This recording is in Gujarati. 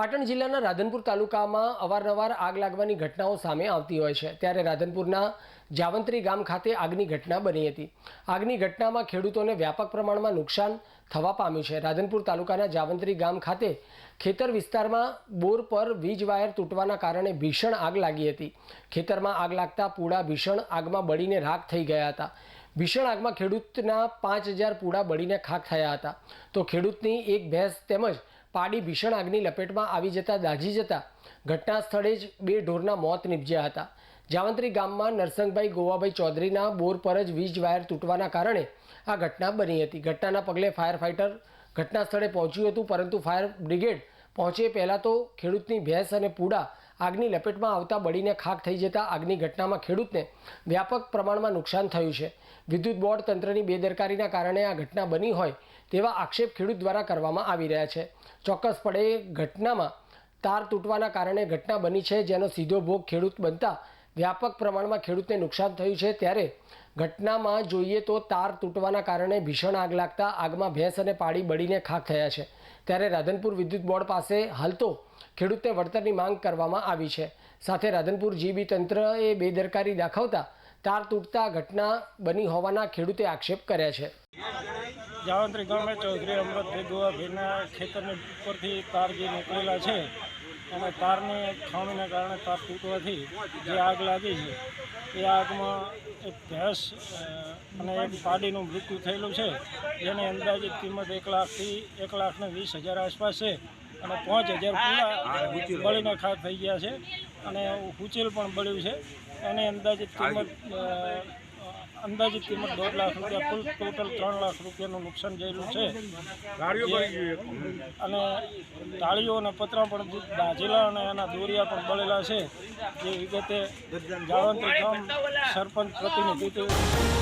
પાટણ જિલ્લાના રાધનપુર તાલુકામાં અવારનવાર આગ લાગવાની ઘટનાઓ સામે આવતી હોય છે. ત્યારે રાધનપુરના જાવંત્રી ગામ ખાતે આગની ઘટના બની હતી. આગની ઘટનામાં ખેડૂતોને વ્યાપક પ્રમાણમાં નુકસાન થવા પામ્યું છે. રાધનપુર તાલુકાના જાવંત્રી ગામ ખાતે ખેતર વિસ્તારમાં બોર પર વીજ વાયર તૂટવાના કારણે ભીષણ આગ લાગી હતી. ખેતરમાં આગ લાગતા પૂડા ભીષણ આગમાં બળીને રાખ થઈ ગયા હતા. ભીષણ આગમાં ખેડૂતના પાંચ હજાર પૂડા બળીને ખાખ થયા હતા. તો ખેડૂતની એક ભેંસ તેમજ પાડી ભીષણ આગની લપેટમાં આવી જતા દાઝી જતા ઘટના સ્થળે જ બે ઢોરના મોત નીપજ્યા હતા. જાવંત્રી ગામમાં નરસંગભાઈ ગોવાભાઈ ચૌધરીના બોર પર જ વીજ વાયર તૂટવાના કારણે આ ઘટના બની હતી. ઘટનાના પગલે ફાયર ફાઇટર ઘટના સ્થળે પહોંચ્યું હતું, પરંતુ ફાયર બ્રિગેડ પહોંચે પહેલાં તો ખેડૂતની ભેંસ અને પૂડા આગની લપેટમાં આવતા બળીને ખાક થઈ જતા આગની ઘટનામાં ખેડૂતને વ્યાપક પ્રમાણમાં નુકસાન થયું છે. વિદ્યુત બોર્ડ તંત્રની બેદરકારીના કારણે આ ઘટના બની હોય તેવા આક્ષેપ ખેડૂત દ્વારા કરવામાં આવી રહ્યા છે. ચોક્કસપણે ઘટનામાં તાર તૂટવાના કારણે ઘટના બની છે, જેનો સીધો ભોગ ખેડૂત બનતા વ્યાપક પ્રમાણમાં ખેડૂતને નુકસાન થયું છે. ત્યારે ઘટનામાં જોઈએ તો તાર તૂટવાના કારણે ભીષણ આગ લાગતા આગમાં ભેંસ અને પાડી બળીને ખાક થયા છે. ત્યારે રાધનપુર વિદ્યુત બોર્ડ પાસે હાલ તો ખેડૂતને વળતરની માંગ કરવામાં આવી છે. સાથે રાધનપુર જીબી તંત્રએ બેદરકારી દાખવતા તાર તૂટતા ઘટના બની હોવાના ખેડૂતે આક્ષેપ કર્યા છે. જાવંત્રી ગામે ચૌધરી અમૃતભાઈ ગોવાભાઈના ખેતરની ઉપરથી તાર જે નીકળેલા છે અને તારની ખામીને કારણે તાર તૂટવાથી જે આગ લાગી છે, એ આગમાં એક ભેંસ અને એક પાડીનું મૃત્યુ થયેલું છે. જેની અંદાજિત કિંમત એક લાખથી એક લાખને વીસ હજાર આસપાસ છે અને પાંચ હજાર પૂરા બળીને ખાક થઈ ગયા છે. અને ઉચેલ પણ બળ્યું છે. એની અંદાજિત કિંમત અંદાજિત કિંમત દોઢ લાખ રૂપિયા કુલ ટોટલ ત્રણ લાખ રૂપિયાનું નુકસાન થયેલું છે. અને તાળીઓ અને પતરા પણ દાઝેલા અને એના દોરિયા પણ બળેલા છે. જે વિગતે જાણતું ગામ સરપંચ પ્રતિનિધિત્વ